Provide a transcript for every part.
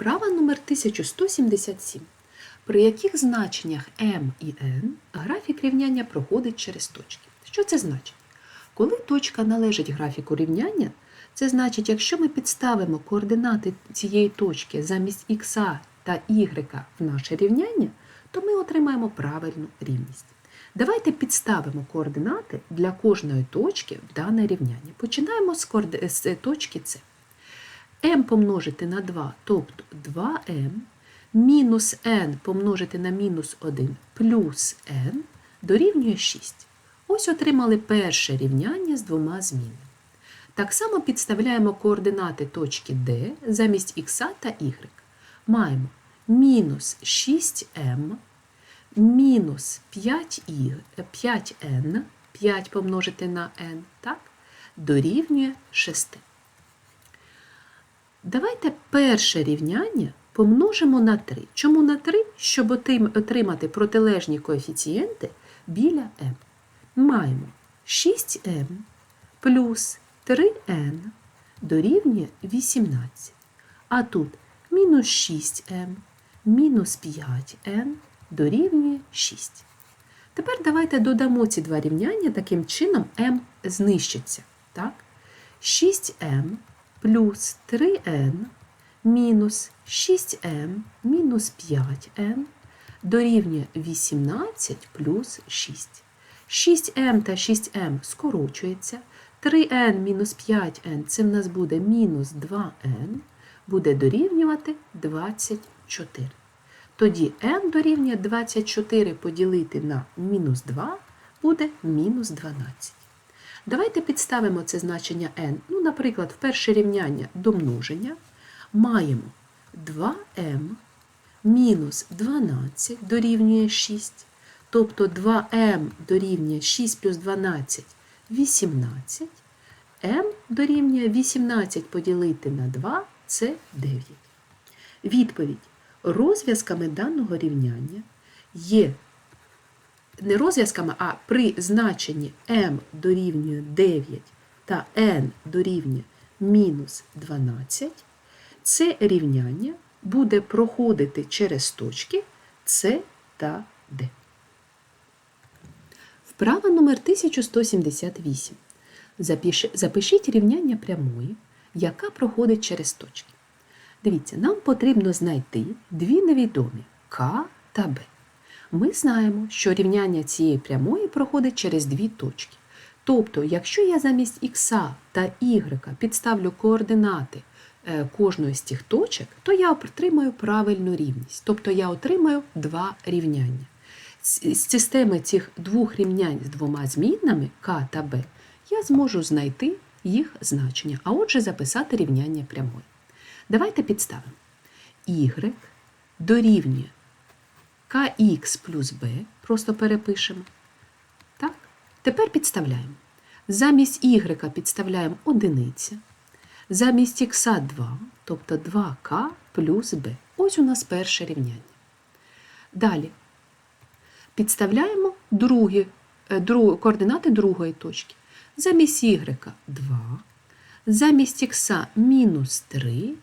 Вправа номер 1177. При яких значеннях m і n графік рівняння проходить через точки. Що це значить? Коли точка належить графіку рівняння, це значить, якщо ми підставимо координати цієї точки замість х та y в наше рівняння, то ми отримаємо правильну рівність. Давайте підставимо координати для кожної точки в дане рівняння. Починаємо з, точки С m помножити на 2, тобто 2m, мінус n помножити на мінус 1 плюс n дорівнює 6. Ось отримали перше рівняння з двома змінами. Так само підставляємо координати точки D замість х та y. Маємо мінус 6m, мінус 5y, 5n, 5 помножити на n, так, дорівнює 6. Давайте перше рівняння помножимо на 3. Чому на 3? Щоб отримати протилежні коефіцієнти біля m. Маємо 6m плюс 3n дорівнює 18. А тут мінус 6m мінус 5n дорівнює 6. Тепер давайте додамо ці два рівняння, таким чином m знищиться. Так? 6m плюс 3n мінус 6m мінус 5n дорівнює 18 плюс 6. 6m та 6m скорочується. 3n мінус 5n це в нас буде мінус 2n, буде дорівнювати 24. Тоді n дорівнює 24 поділити на мінус 2 буде мінус 12. Давайте підставимо це значення n. Ну, наприклад, в перше рівняння до множення маємо 2m мінус 12 дорівнює 6. Тобто 2m дорівнює 6 плюс 12 18. m дорівнює 18 поділити на 2 це 9. Відповідь. Розв'язками даного рівняння є не розв'язками, а при значенні m дорівнює 9 та n дорівнює мінус 12, це рівняння буде проходити через точки С та Д. Вправа номер 1178. Запиши- Запишіть рівняння прямої, яка проходить через точки. Дивіться, нам потрібно знайти дві невідомі К та Б. Ми знаємо, що рівняння цієї прямої проходить через дві точки. Тобто, якщо я замість х та y підставлю координати е, кожної з цих точок, то я отримаю правильну рівність. Тобто я отримаю два рівняння. З системи цих двох рівнянь з двома змінними k та b я зможу знайти їх значення, а отже записати рівняння прямої. Давайте підставимо. y дорівнює kx плюс b, просто перепишемо. Так? Тепер підставляємо. Замість y підставляємо одиниця. Замість х 2, тобто 2k плюс b. Ось у нас перше рівняння. Далі підставляємо другі, е, дру, координати другої точки. Замість y 2, замість х мінус 3.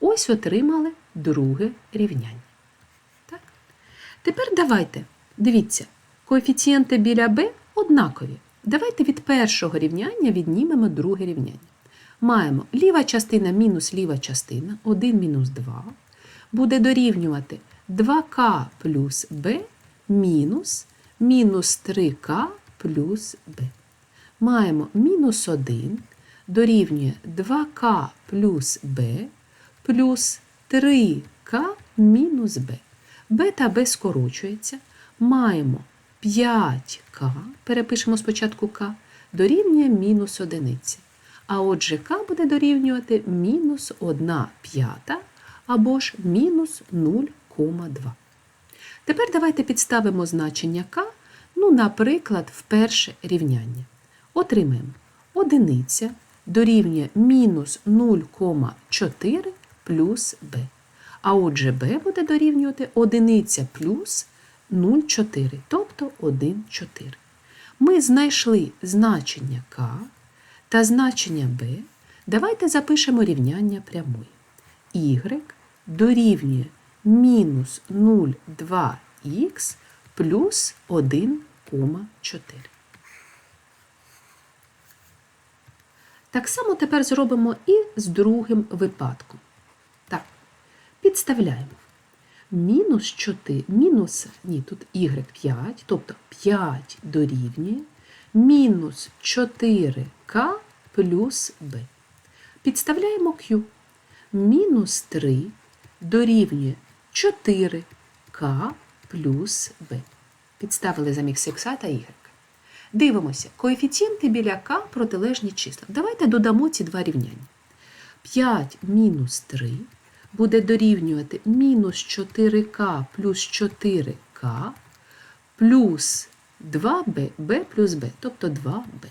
Ось отримали друге рівняння. Тепер давайте, дивіться, коефіцієнти біля b однакові. Давайте від першого рівняння віднімемо друге рівняння. Маємо ліва частина мінус ліва частина, 1 мінус 2, буде дорівнювати 2к плюс b мінус мінус 3к плюс b. Маємо мінус 1 дорівнює 2к плюс b плюс 3к мінус b. b та b скорочується. Маємо 5к, перепишемо спочатку k, дорівнює мінус 1. А отже, k буде дорівнювати мінус 1 п'ята або ж мінус 0,2. Тепер давайте підставимо значення k, ну, наприклад, в перше рівняння. Отримаємо одиниця дорівнює мінус 0,4 плюс b. А отже, b буде дорівнювати одиниця плюс 0,4, тобто 1,4. Ми знайшли значення k та значення b. Давайте запишемо рівняння прямої. y дорівнює мінус 0,2х плюс 1,4. Так само тепер зробимо і з другим випадком. Підставляємо. Мінус 4, мінус, ні, тут y 5, тобто 5 дорівнює мінус 4k плюс b. Підставляємо q. Мінус 3 дорівнює 4k плюс b. Підставили замість х та y. Дивимося, коефіцієнти біля k протилежні числа. Давайте додамо ці два рівняння. 5 мінус 3 буде дорівнювати мінус 4k плюс 4k плюс 2b, b плюс b, тобто 2b.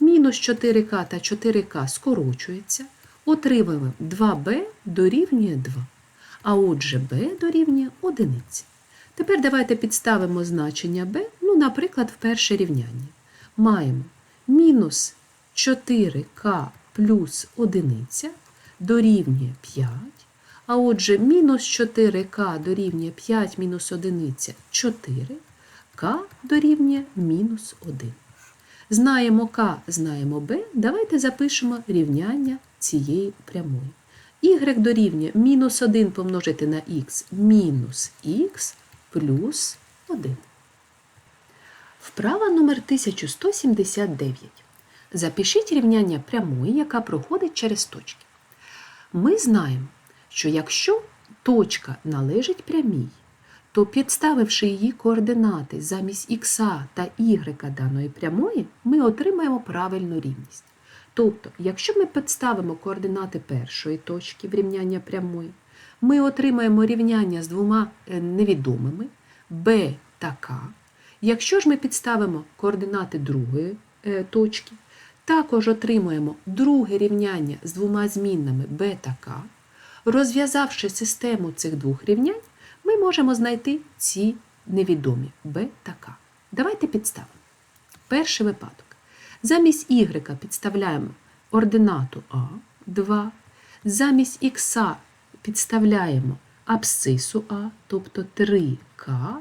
Мінус 4k та 4k скорочується. Отримуємо 2b дорівнює 2. А отже, b дорівнює 1. Тепер давайте підставимо значення b, ну, наприклад, в перше рівняння. Маємо мінус 4k плюс 1 дорівнює 5. А отже, мінус 4к дорівнює 5 мінус 1 4, к дорівнює мінус 1. Знаємо К, знаємо Б, давайте запишемо рівняння цієї прямої. Y дорівнює мінус 1 помножити на х мінус х плюс 1. Вправа номер 1179. Запишіть рівняння прямої, яка проходить через точки. Ми знаємо, що якщо точка належить прямій, то підставивши її координати замість х та y даної прямої, ми отримаємо правильну рівність. Тобто, якщо ми підставимо координати першої точки рівняння прямої, ми отримаємо рівняння з двома е, невідомими b та k. Якщо ж ми підставимо координати другої е, точки, також отримуємо друге рівняння з двома змінними b та k. Розв'язавши систему цих двох рівнянь, ми можемо знайти ці невідомі b та k. Давайте підставимо. Перший випадок. Замість y підставляємо ординату А 2, замість х підставляємо абсцису А, тобто 3К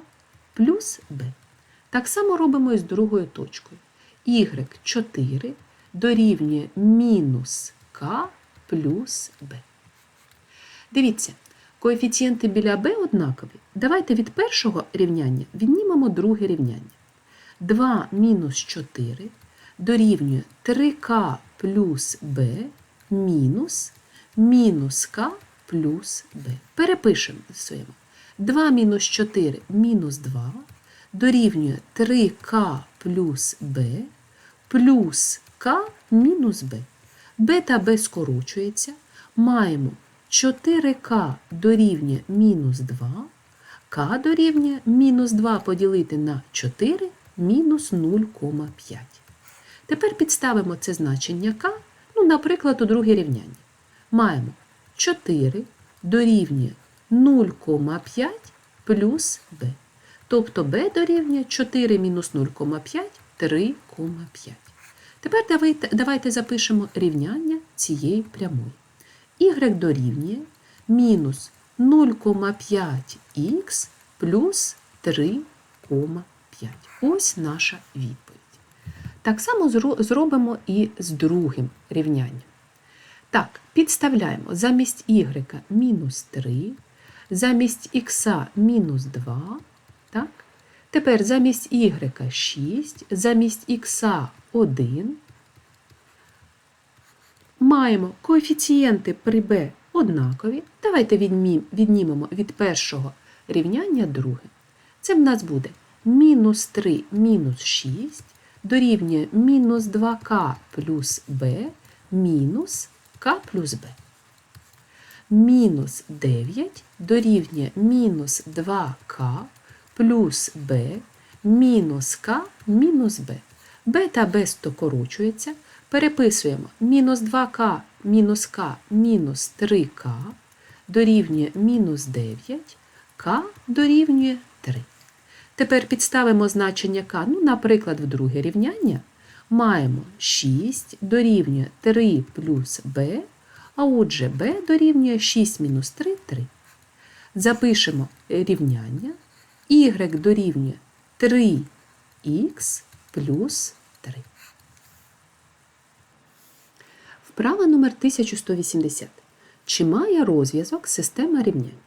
плюс b. Так само робимо і з другою точкою. y4 дорівнює мінус k плюс b. Дивіться, коефіцієнти біля b однакові. Давайте від першого рівняння віднімемо друге рівняння. 2 мінус 4 дорівнює 3k плюс b мінус мінус k плюс b. Перепишемо своємо. 2 мінус 4 мінус 2 дорівнює 3k плюс b плюс k мінус b. b та b скорочується. Маємо 4k дорівнює мінус 2, k дорівнює мінус 2 поділити на 4 мінус 0,5. Тепер підставимо це значення k, ну, наприклад, у друге рівняння. Маємо 4 дорівнює 0,5 плюс b. Тобто b дорівнює 4 мінус 0,5 3,5. Тепер давайте, давайте запишемо рівняння цієї прямої. Y дорівнює мінус 0,5х плюс 3,5. Ось наша відповідь. Так само зробимо і з другим рівнянням. Так, підставляємо замість y мінус 3, замість х мінус 2. Так? Тепер замість y 6, замість х 1. Маємо коефіцієнти при b однакові. Давайте віднімемо від першого рівняння друге. Це в нас буде мінус 3 мінус 6 дорівнює мінус 2к плюс b мінус k плюс b. Мінус 9 дорівнює мінус 2к плюс b мінус k мінус b. b та b стокорочується. Переписуємо мінус 2к мінус k мінус 3к дорівнює мінус 9, k дорівнює 3. Тепер підставимо значення k, ну, наприклад, в друге рівняння. Маємо 6 дорівнює 3 плюс b, А отже, b дорівнює 6 мінус 3 3. Запишемо рівняння. y дорівнює 3х плюс 3. Вправа номер 1180. Чи має розв'язок система рівнянь?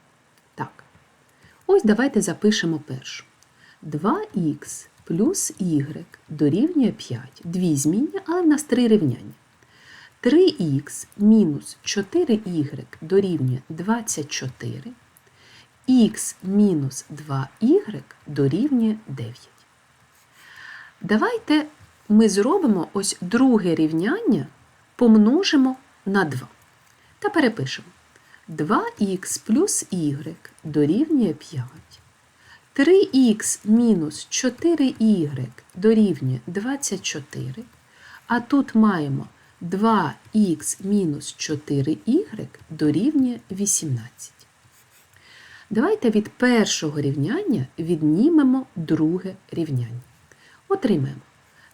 Так. Ось давайте запишемо першу. 2х плюс y дорівнює 5. Дві зміння, але в нас три рівняння. 3х мінус 4y дорівнює 24. х мінус 2y дорівнює 9. Давайте ми зробимо ось друге рівняння, помножимо на 2. Та перепишемо. 2х плюс y дорівнює 5. 3х мінус 4y дорівнює 24. А тут маємо 2х мінус 4y дорівнює 18. Давайте від першого рівняння віднімемо друге рівняння. Отримаємо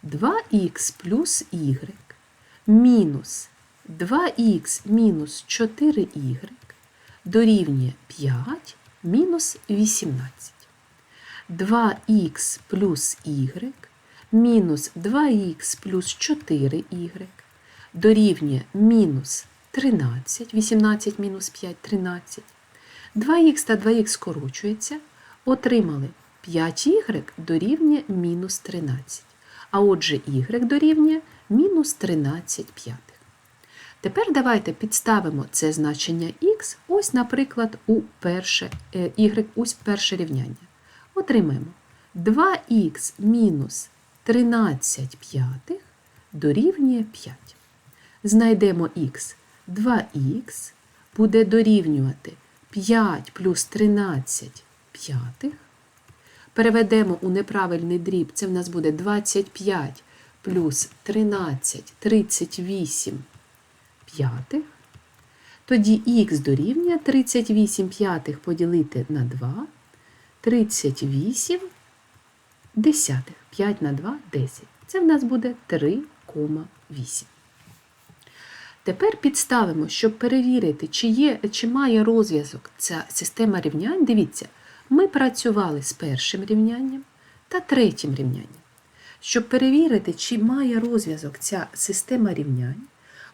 2х плюс y мінус 2х мінус 4y дорівнює 5 мінус 18. 2х плюс y мінус 2х плюс 4y дорівнює мінус 13, 18 мінус 5 13. 2х та 2х скорочується, отримали 5y дорівнює мінус 13. А отже, y дорівнює мінус 13 п'ятих. Тепер давайте підставимо це значення х, ось, наприклад, у перше, е, y, ось перше рівняння. Отримаємо 2х мінус 13 п'ятих дорівнює 5. Знайдемо х. 2х буде дорівнювати 5 плюс 13 п'ятих. Переведемо у неправильний дріб, це в нас буде 25 плюс 13, 38 п'ятих. Тоді х дорівнює 38 п'ятих поділити на 2, 38 десятих. 5 на 2 – 10. Це в нас буде 3,8. Тепер підставимо, щоб перевірити, чи, є, чи має розв'язок ця система рівнянь. Дивіться, ми працювали з першим рівнянням та третім рівнянням. Щоб перевірити, чи має розв'язок ця система рівнянь,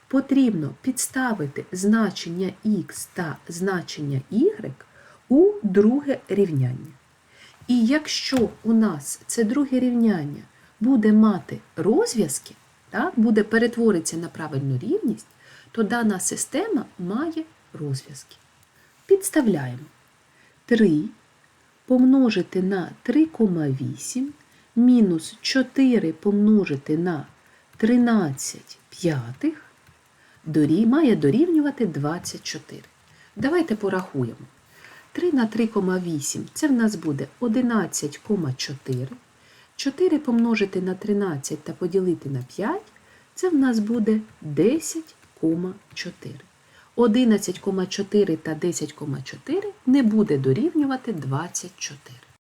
потрібно підставити значення х та значення y у друге рівняння. І якщо у нас це друге рівняння буде мати розв'язки, буде перетворитися на правильну рівність, то дана система має розв'язки. Підставляємо 3 помножити на 3,8 мінус 4 помножити на 13 п'ятих дорі, має дорівнювати 24. Давайте порахуємо. 3 на 3,8 це в нас буде 11,4. 4 помножити на 13 та поділити на 5 це в нас буде 10,4. 11,4 та 10,4 не буде дорівнювати 24.